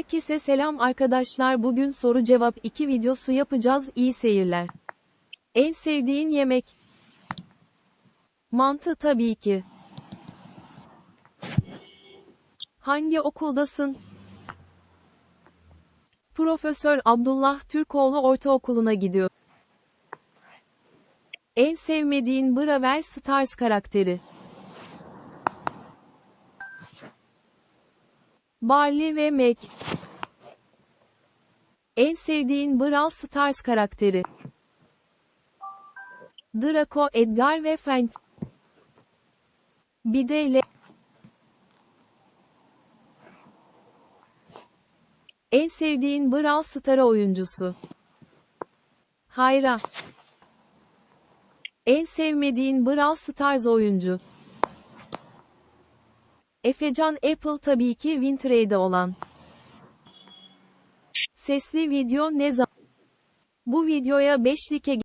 Herkese selam arkadaşlar bugün soru cevap 2 videosu yapacağız iyi seyirler. En sevdiğin yemek? Mantı tabii ki. Hangi okuldasın? Profesör Abdullah Türkoğlu Ortaokulu'na gidiyor. En sevmediğin Brawl Stars karakteri? Barley ve Meg. En sevdiğin Brawl Stars karakteri? Draco, Edgar ve Fang. Bir de Le- En sevdiğin Brawl Stars oyuncusu? Hayra. En sevmediğin Brawl Stars oyuncu? Efecan Apple tabii ki Wintrade'de olan. Sesli video ne zaman? Bu videoya 5 like